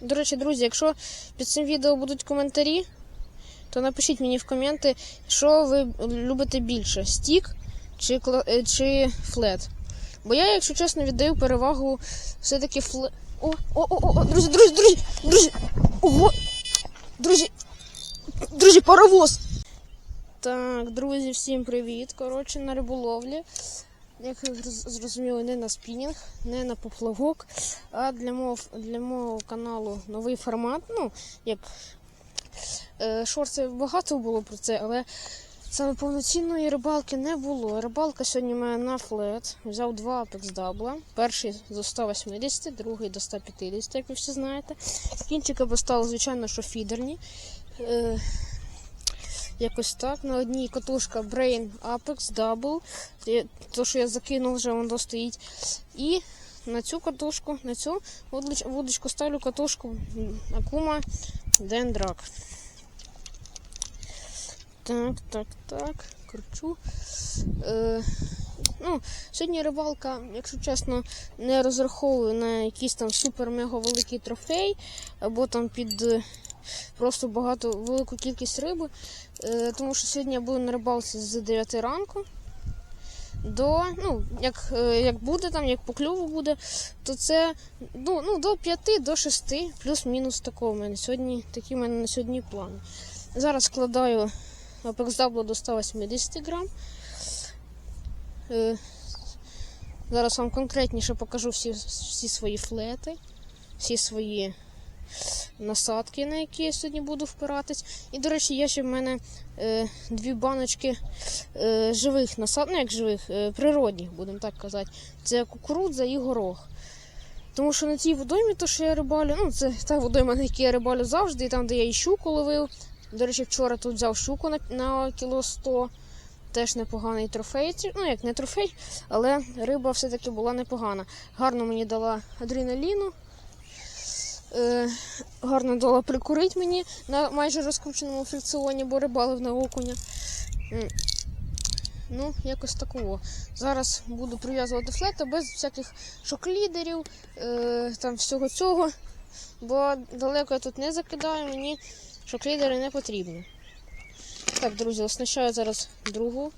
До речі, друзі, якщо під цим відео будуть коментарі, то напишіть мені в коменти, що ви любите більше: стік чи, е, чи флет. Бо я, якщо чесно, віддаю перевагу все-таки флет. О, о, о, о, друзі, друзі, друзі, друзі! Ого! Друзі! Друзі, паровоз! Так, друзі, всім привіт. Коротше, на риболовлі. Як ви зрозуміли, не на спінінг, не на поплавок, а для мого, для мого каналу новий формат. Ну, як е, шорти багато було про це, але саме повноцінної рибалки не було. Рибалка сьогодні має на флет. Взяв два Apex дабла. Перший до 180, другий до 150, як ви всі знаєте. Кінчики поставили, звичайно, що фідерні. Е, Якось так. На одній катушка Brain Apex Double. Те- То, що я закинув, вже воно стоїть. І на цю катушку, на цю вудочку ставлю катушку Акума Дендрак. Так, так, так. Кручу. Е, ну, сьогодні рибалка, якщо чесно, не розраховую на якийсь там супер-мега великий трофей, або там під е, просто багато велику кількість риби. Е, тому що сьогодні я буду на рибалці з 9 ранку. До, ну, як, е, як буде там, як по клюву буде, то це ну, ну, до 5 до 6, плюс-мінус такого в мене. Сьогодні, такі в мене на сьогодні плани. Зараз складаю Double до 180 грам. Е, зараз вам конкретніше покажу всі, всі свої флети, всі свої насадки, на які я сьогодні буду впиратись. І, до речі, є ще в мене е, дві баночки е, живих насад, ну як живих, е, природних, будемо так казати. Це кукурудза і горох. Тому що на цій водоймі, то що я рибалю, ну це та водойма, на якій я рибалю завжди, і там, де я і щуку ловив. До речі, вчора тут взяв щуку на, на кіло 100. Теж непоганий трофей. Ну, як не трофей, але риба все-таки була непогана. Гарно мені дала адреналіну. Е, гарно дала прикурити мені на майже розкрученому фрикціоні, бо рибалив на окуня. Ну, якось такого. Зараз буду прив'язувати флета без всяких шоклідерів, е, там всього цього. Бо далеко я тут не закидаю, мені шоклідери не потрібні. Так, друзі, оснащаю зараз другу.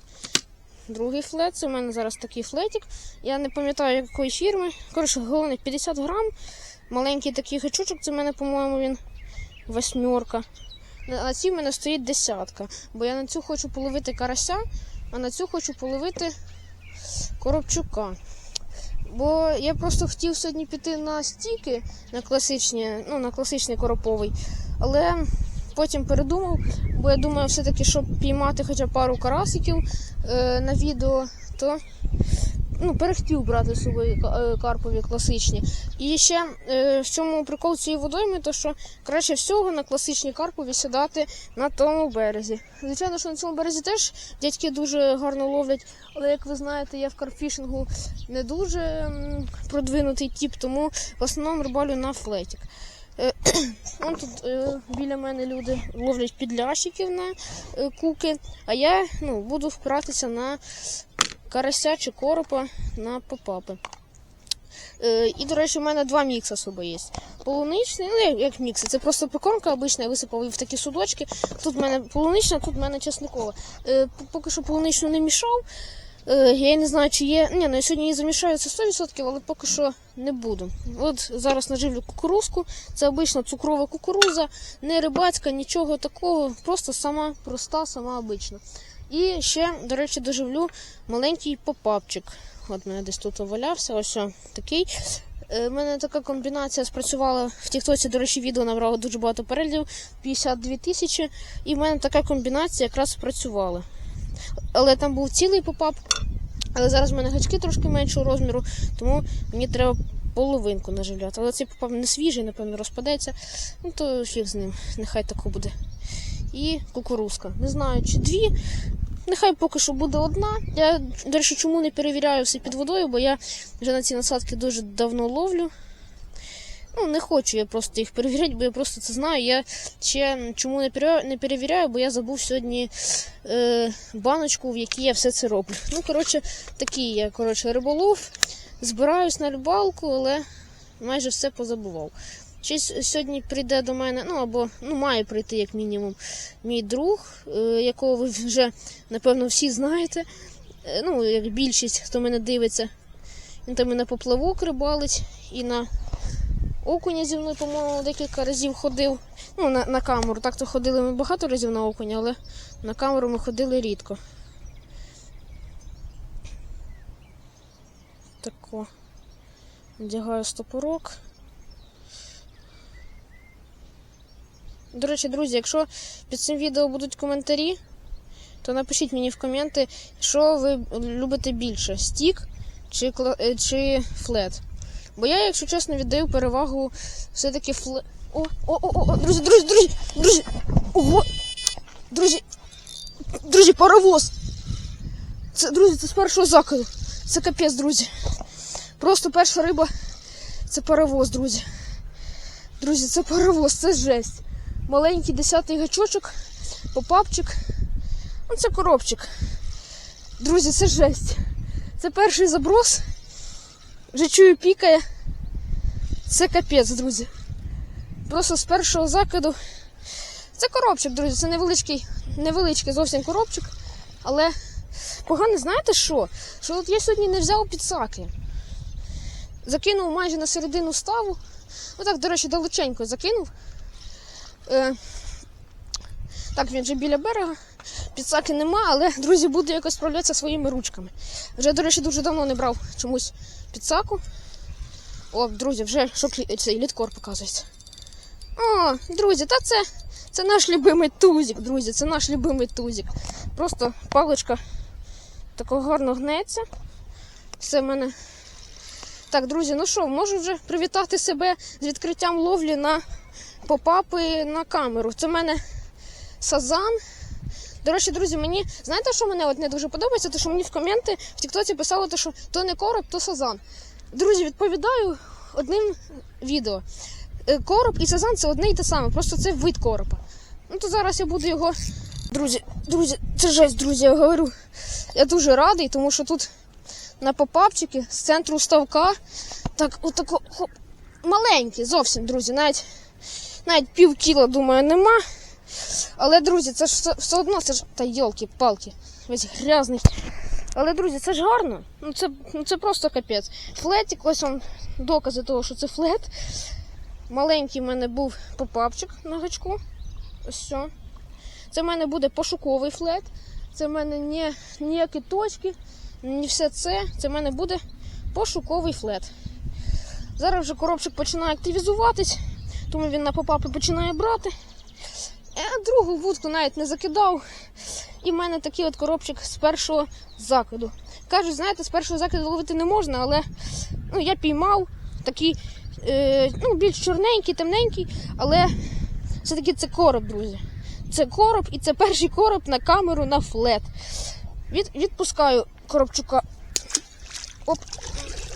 Другий флет. Це у мене зараз такий флетик. Я не пам'ятаю якої фірми. Коротше, головне 50 грам. Маленький такий гачучок, це в мене, по-моєму, він восьмерка. На цій в мене стоїть десятка. Бо я на цю хочу половити карася, а на цю хочу половити коробчука. Бо я просто хотів сьогодні піти на стіки, на класичні, ну, на класичний короповий. Але потім передумав, бо я думаю, все-таки, щоб піймати хоча б пару карасиків е, на відео, то ну, перехтів брати з собою е, карпові класичні. І ще е, в чому прикол цієї водойми, то що краще всього на класичній карпові сідати на тому березі. Звичайно, що на цьому березі теж дядьки дуже гарно ловлять, але як ви знаєте, я в карфішингу не дуже продвинутий тип, тому в основному рибалю на флетік. Е, Вон тут біля мене люди ловлять підлящиків на куки, а я ну, буду впиратися на карася чи коропа на попапи. Е, і, до речі, у мене два мікса собі є. Полуничний, ну як, мікси, це просто пеконка обична, я висипав в такі судочки. Тут в мене полунична, тут в мене чесникова. Е, поки що полуничну не мішав. Е, я не знаю, чи є. Ні, ну я сьогодні її замішаю це 100%, але поки що не буду. От зараз наживлю кукурузку. Це обична цукрова кукуруза, не рибацька, нічого такого, просто сама проста, сама обична. І ще, до речі, доживлю маленький попапчик. От мене десь тут валявся, ось такий. У мене така комбінація спрацювала в Тіктоці, до речі, відео набрало дуже багато переглядів, 52 тисячі. І в мене така комбінація якраз спрацювала. Але там був цілий попап, але зараз в мене гачки трошки меншого розміру, тому мені треба половинку наживляти. Але цей попап не свіжий, напевно, розпадеться. Ну то фіг з ним, нехай тако буде. І кукурузка. Не знаю, чи дві. Нехай поки що буде одна. Я, до речі, чому не перевіряю все під водою, бо я вже на ці насадки дуже давно ловлю. Ну, не хочу я просто їх перевіряти, бо я просто це знаю. Я ще чому не перевіряю, бо я забув сьогодні е, баночку, в якій я все це роблю. Ну, коротше, такий я коротше, риболов. Збираюсь на рибалку, але майже все позабував. Чи сьогодні прийде до мене, ну або ну, має прийти, як мінімум, мій друг, е, якого ви вже, напевно, всі знаєте. Е, ну, як більшість, хто мене дивиться. Він там і на поплавок рибалить, і на окуня зі мною, по-моєму, декілька разів ходив. Ну, на, на камеру. Так то ходили ми багато разів на окуня, але на камеру ми ходили рідко. Тако. Одягаю стопорок. До речі, друзі, якщо під цим відео будуть коментарі, то напишіть мені в коменти, що ви любите більше: стік чи, е, чи флет. Бо я, якщо чесно, віддаю перевагу все-таки флет. О, о, о, о, друзі, друзі, друзі, друзі! Ого! Друзі! Друзі, паровоз! Це, друзі, це з першого закиду. Це капець, друзі. Просто перша риба це паровоз, друзі. Друзі, це паровоз, це жесть. Маленький десятий гачочок, попапчик. Ну, це коробчик. Друзі, це жесть. Це перший заброс. Вже чую пікає. Це капець, друзі. Просто з першого закиду. Це коробчик, друзі. Це невеличкий, невеличкий зовсім коробчик. Але погано, знаєте що? Що от я сьогодні не взяв підсаки. Закинув майже на середину ставу. Ну так, до речі, далеченько закинув. Е, так, він вже біля берега. Підсаки нема, але друзі, буду якось справлятися своїми ручками. Вже, до речі, дуже давно не брав чомусь підсаку. О, друзі, вже шоклі... цей літкор показується. О, друзі, та це, це наш любимий тузик, друзі, це наш любимий тузик. Просто паличка тако гарно гнеться. Все в мене. Так, друзі, ну що, можу вже привітати себе з відкриттям ловлі на попапи на камеру. Це в мене сазан. До речі, друзі, мені знаєте, що мене от не дуже подобається? Те, що мені в коменти в Тіктоці писали, те, що то не короб, то сазан. Друзі, відповідаю одним відео. Е, Короб і сазан це одне і те саме, просто це вид коропа. Ну то зараз я буду його. Друзі, друзі, це жесть, друзі, я говорю. Я дуже радий, тому що тут на попапчики з центру ставка. Так, отако, хоп, маленький зовсім, друзі, навіть, навіть пів кіла, думаю, нема. Але, друзі, це ж все, одно, це ж. Та йолки-палки, весь грязний. Але, друзі, це ж гарно. Ну це, ну, це просто капець. Флетик, ось вам докази того, що це флет. Маленький в мене був попапчик на гачку. Ось все. Це в мене буде пошуковий флет. Це в мене не ніякі точки, не все це. Це в мене буде пошуковий флет. Зараз вже коробчик починає активізуватись, тому він на попапи починає брати. Я другу вудку навіть не закидав. І в мене такий от коробчик з першого закиду. Кажуть, знаєте, з першого закиду ловити не можна, але ну, я піймав такий е, ну, більш чорненький, темненький, але все-таки це короб, друзі. Це короб і це перший короб на камеру на флет. Від, відпускаю коробчука. Оп.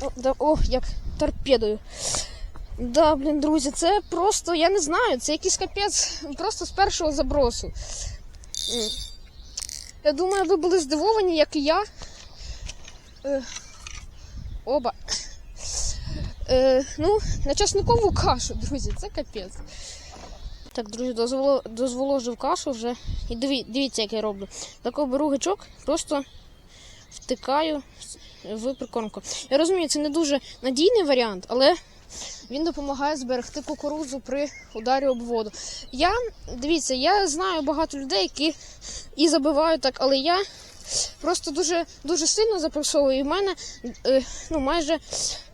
О, да, о, як торпедою. Да, блін, друзі, це просто, я не знаю, це якийсь капець просто з першого забросу. Я думаю, ви були здивовані, як і я. Е, оба. Е, ну, на часникову кашу, друзі, це капець. Так, друзі, дозволо, дозволожив кашу вже. І диві, дивіться, як я роблю. Тако беру гачок, просто втикаю в прикормку. Я розумію, це не дуже надійний варіант, але він допомагає зберегти кукурудзу при ударі об воду. Я дивіться, я знаю багато людей, які і забивають так, але я просто дуже дуже сильно запресовую. І в мене е, ну, майже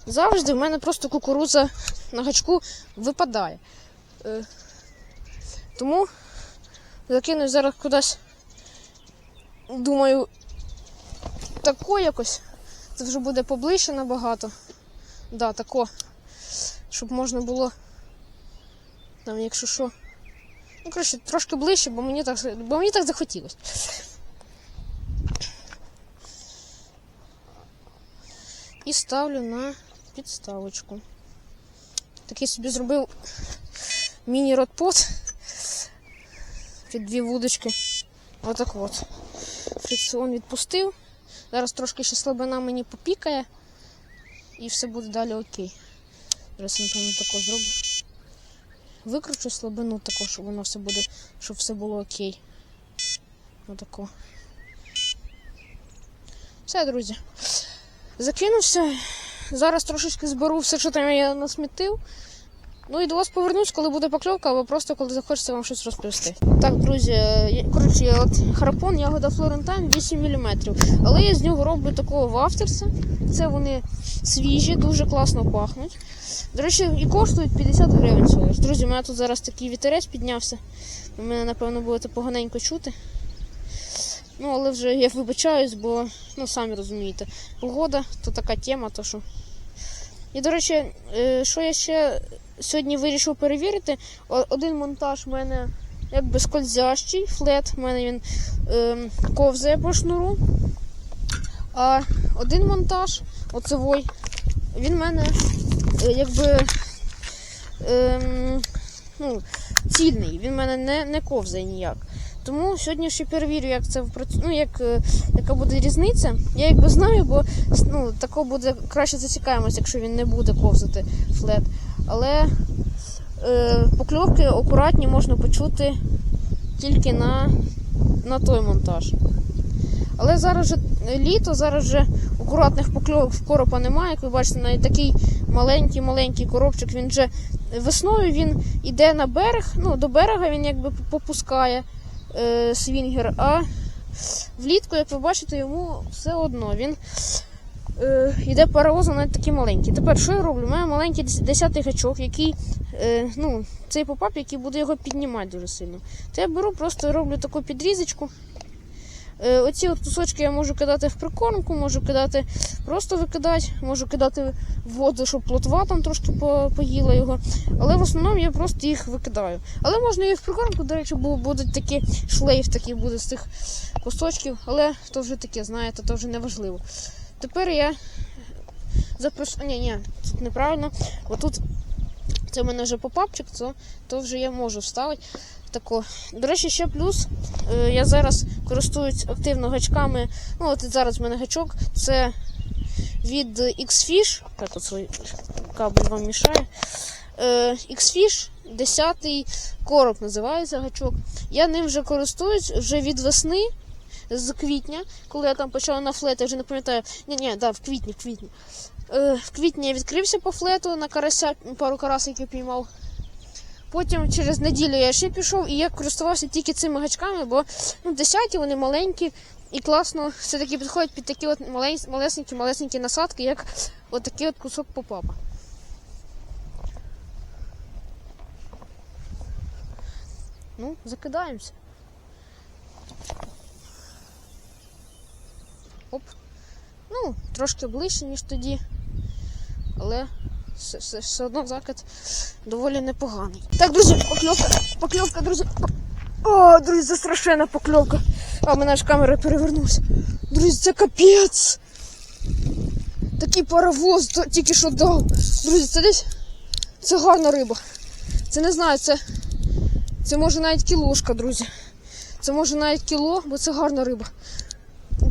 завжди в мене просто кукурудза на гачку випадає. Е, тому закину зараз кудись, думаю, тако якось. Це вже буде поближче набагато. Да, тако. Щоб можна було. Там, якщо що. Ну, коротше, трошки ближче, бо мені так, бо мені так захотілося. І ставлю на підставочку. Такий собі зробив міні-ротпот під дві вудочки. Отак от. Фрикціон відпустив. Зараз трошки ще слабина мені попікає і все буде далі окей. Напевно тако зроблю. викручу слабину також, щоб воно все буде, щоб все було окей. Отако. Все, друзі. Закинувся. Зараз трошечки зберу все, що там я насмітив. Ну і до вас повернусь, коли буде покльовка, або просто коли захочеться вам щось розповісти. Так, друзі, коротше, от харпон ягода Флорентайн 8 мм. Але я з нього роблю такого вафтерса. Це вони свіжі, дуже класно пахнуть. До речі, і коштують 50 гривень всього. Друзі, у мене тут зараз такий вітерець піднявся. Ви мене, напевно, будете поганенько чути. Ну, але вже я вибачаюсь, бо ну самі розумієте, погода то така тема, то що. І, до речі, е, що я ще сьогодні вирішив перевірити, один монтаж в мене якби скользящий, флет, в мене він ем, ковзає по шнуру. А один монтаж, оцевой, він в мене е, якби ем, ну, цільний, він в мене не, не ковзає ніяк. Тому сьогодні ще перевірю, як це ну, як, е, яка буде різниця. Я якби знаю, бо ну, тако буде краще зацікаємось, якщо він не буде ковзати флет. Але е, покльовки акуратні можна почути тільки на, на той монтаж. Але зараз же літо, зараз же акуратних покльовок в коропа немає. Як ви бачите, навіть такий маленький-маленький коробчик, він вже весною він йде на берег, ну, до берега він якби попускає е, свінгер, а влітку, як ви бачите, йому все одно він е, йде паровозом навіть такий маленький. Тепер що я роблю? У мене маленький 10 гачок, який, е, ну, цей попап, який буде його піднімати дуже сильно. То я беру, просто роблю таку підрізочку. Е, Оці от кусочки я можу кидати в прикормку, можу кидати, просто викидати, можу кидати в воду, щоб плотва там трошки по- поїла його. Але в основному я просто їх викидаю. Але можна і в прикормку, до речі, бу- будуть такі шлейф такий буде з цих кусочків, але то вже таке, знаєте, то вже не важливо. Тепер я запрошу. Ні, ні, тут неправильно. Отут це в мене вже попапчик, то, то вже я можу вставити. Тако. До речі, ще плюс. Е, я зараз користуюсь активно гачками. Ну, от зараз в мене гачок. Це від X-Fish. Так, от свій кабель вам мішає. Е, X-Fish 10 короб називається гачок. Я ним вже користуюсь вже від весни. З квітня, коли я там почала на флет, я вже не пам'ятаю. Ні, ні, да, в квітні, в квітні. Е, в квітні я відкрився по флету на карася, пару карасиків піймав. Потім через неділю я ще пішов і я користувався тільки цими гачками, бо ну, десяті вони маленькі і класно все-таки підходять під такі от малесенькі малесенькі насадки, як от такий от кусок попапа. Ну, закидаємося. Оп. Ну, трошки ближче, ніж тоді. Але все, все, все одно закид доволі непоганий. Так, друзі, покльовка, покльовка, друзі. О, друзі, це страшенна покльовка. А, в мене аж камера перевернулася. Друзі, це капець. Такий паровоз тільки що дав. Друзі, це десь. Це гарна риба. Це не знаю, це. Це може навіть кілошка, друзі. Це може навіть кіло, бо це гарна риба.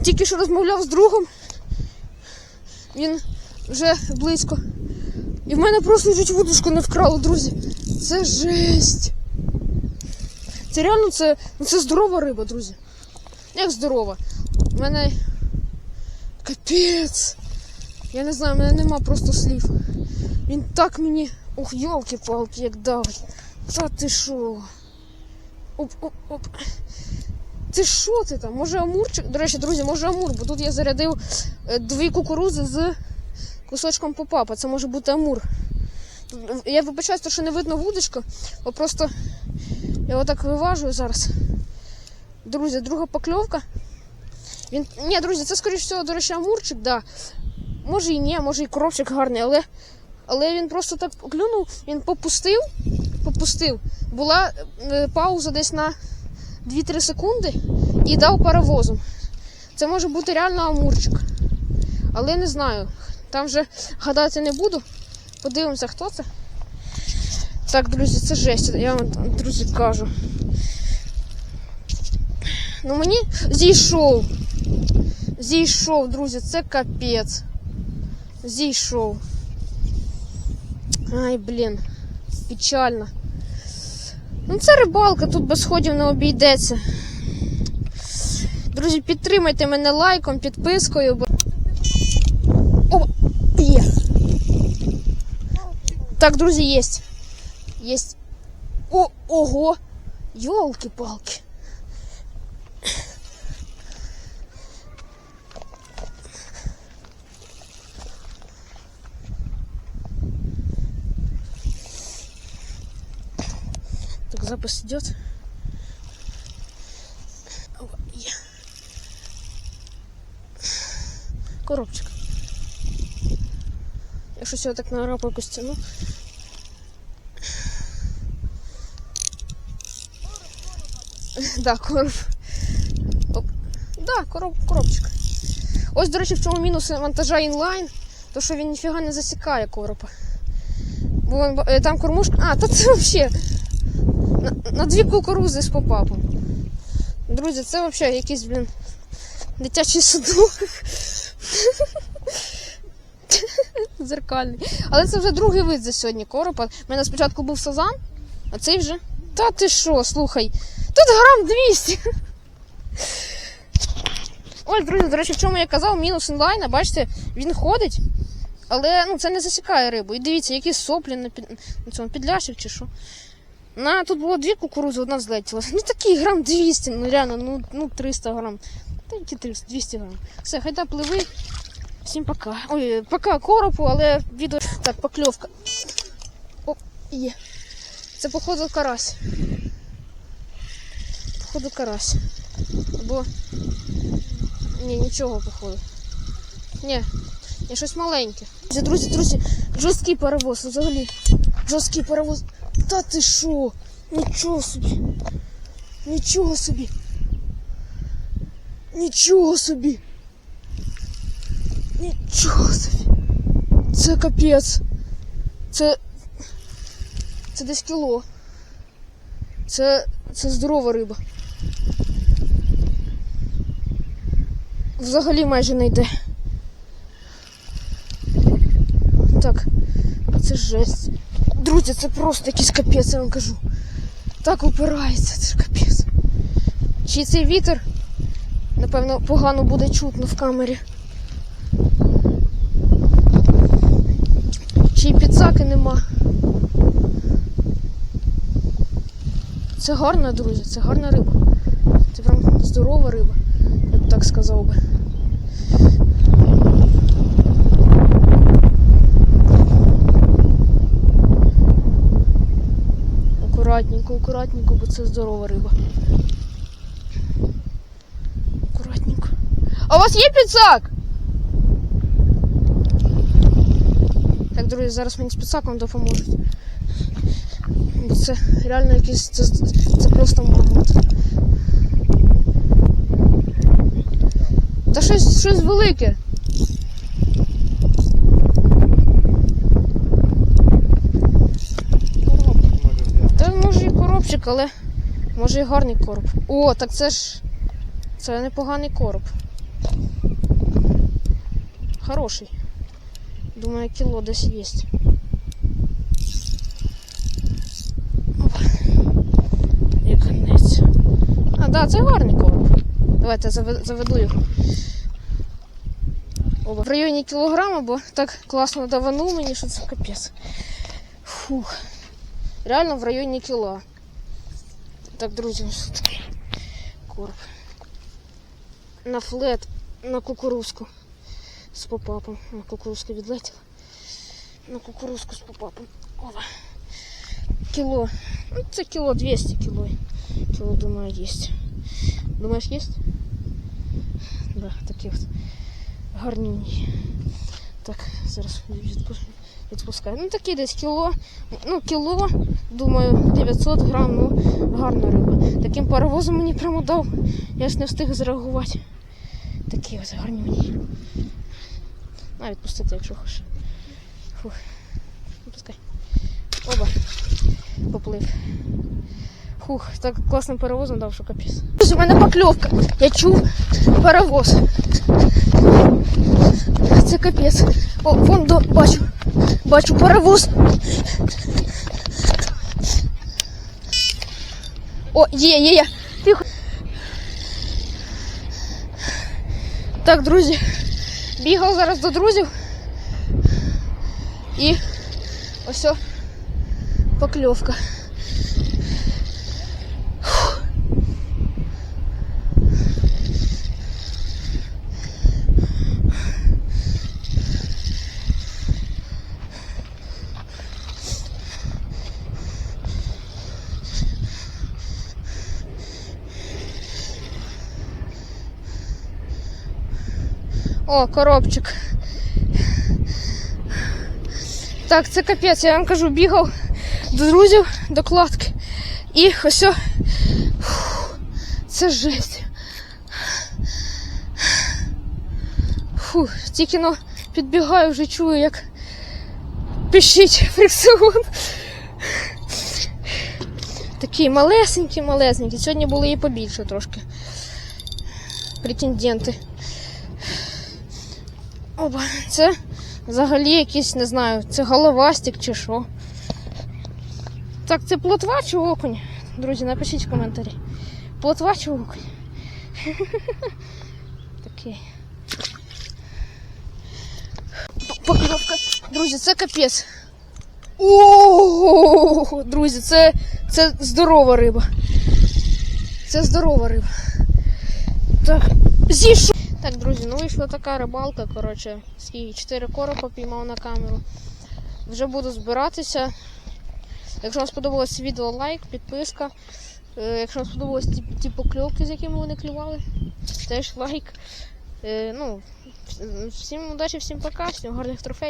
Тільки що розмовляв з другом. Він вже близько. І в мене просто чуть вудочку не вкрало, друзі. Це жесть. Це реально це, ну, це здорова риба, друзі. Як здорова. У мене капець. Я не знаю, в мене нема просто слів. Він так мені. Ох, йолки-палки, як давить. Та ти що? Оп, Це що ти там? Може амурчик? До речі, друзі, може амур, бо тут я зарядив е, дві кукурузи з кусочком попапа. Це може бути амур. Я вибачаюся, що не видно вудочку, бо просто я отак виважую зараз. Друзі, друга покльовка. Він... Ні, друзі, це скоріш всього, до речі, амурчик, да. Може і ні, може і коробчик гарний, але, але він просто так клюнув, він попустив, попустив. Була е, пауза десь на 2-3 секунди і дав паровозом. Це може бути реально амурчик. Але не знаю. Там вже гадати не буду. Подивимося, хто це. Так, друзі, це жесть. Я вам, друзі, кажу. Ну мені зійшов. Зійшов, друзі, це капець. Зійшов. Ай, блін. Печально. Ну це рибалка, тут без ходів не обійдеться. Друзі, підтримайте мене лайком, підпискою. Бо... О, є. Так, друзі, є. Єсть. О, ого! Йолки-палки. Так, запись идет. Коробчик. Я щось його так на якусь ціну. Да, короб. Оп. Да, короб, коробчик. Ось, до речі, в чому мінус монтажа інлайн, то що він ніфіга не засікає коропа. Бо е, там кормушка. А, та це взагалі на, дві кукурузи з попапом. Друзі, це взагалі якийсь, блін, дитячий садок. Зеркальний. Але це вже другий вид за сьогодні коропа. У мене спочатку був сазан, а цей вже. Та ти що, слухай, тут грам 200. Ось, друзі, до речі, в чому я казав, мінус інлайна, бачите, він ходить, але ну, це не засікає рибу. І дивіться, які соплі на, під... на цьому підляшик чи що. На, тут було дві кукурузи, одна злетіла. Ну такий грам 200, ну реально, ну, ну 300 грам. Та які 300, 200 грам. Все, хайда пливи. Всім пока. Ой, пока коропу, але відео. Так, покльовка. О, є. Це походу карась. Походу карась. Бо. Ні, нічого, походу. Ні, ні, щось маленьке. Друзі, друзі, друзі, жорсткий перевоз, взагалі. Жорсткий перевоз. Та ти що? Нічого собі. Нічого собі. Нічого собі. Нічого собі. Це капець. Це. Це десь кіло. Це. Це здорова риба. Взагалі майже не йде. Так. Це жесть. Друзі, це просто якийсь капець, я вам кажу. Так опирається, це ж капець. Чи цей вітер, напевно, погано буде чутно в камері. Чи й підсаки нема. Це гарна, друзі, це гарна риба. Це прям здорова риба, я б так сказав би. Акуратненько, акуратненько, бо це здорова риба. Акуратненько. А у вас є підсак? Так, друзі, зараз мені з підсаком допоможуть. Це реально якийсь. Це, це просто мамонт. Та щось, щось велике. Та може і коробчик, але може і гарний короб. О, так це ж. Це непоганий короб. Хороший. Думаю, кіло десь є. Опа. Як гнець. А, да, це гарний короб. Давайте заведу його. В районі кілограма, бо так класно даванув мені, що це капець. Фух. Реально в районі кіла. Так, друзі, ось такий короб. На флет, на кукурузку з попапом. На кукурузка відлетіла. На кукурузку з попапом. Ова. Кіло. Ну, це кіло 200 кіло. Кіло, думаю, є. Думаєш, є? Да, такі от гарні. Так, зараз відпу- відпускаю. Ну такі десь кіло. Ну, кіло, думаю, 900 грам, ну, гарна риба. Таким паровозом мені прямо дав. Я ж не встиг зреагувати. Такі ось гарні мені. На, відпустити, якщо хочеш. Фух. Відпускай. Оба. Поплив. Фух, так класним паровозом дав, що. Ось У мене покльовка. Я чув паровоз. Це капець. О, вон до, бачу. Бачу паровоз. О, є, є, є. Тихо. Так, друзі. Бігав зараз до друзів. І ось о, покльовка. О, коробчик. Так, це капець, я вам кажу, бігав до друзів, до кладки. І ось. Це жесть. Фух, тільки но підбігаю, вже чую, як пищить фрикціон. Такі малесенькі, малесенькі. Сьогодні були і побільше трошки. Претенденти. Оба, це взагалі якийсь, не знаю, це головастик чи що. Так, це плотва чи окунь? Друзі, напишіть в коментарі. Плотва чи окунь? Такий. Покльовка. Друзі, це капець. О, друзі, це, це здорова риба. Це здорова риба. Так, зійшов. Так, друзі, ну вийшла така рибалка, коротше, скільки 4 коропа піймав на камеру. Вже буду збиратися. Якщо вам сподобалось відео, лайк, підписка. Е, Якщо вам сподобались ті, ті покльовки, з якими вони клювали, теж лайк. Е, Ну, всім удачі, всім пока, всім гарних трофеїв.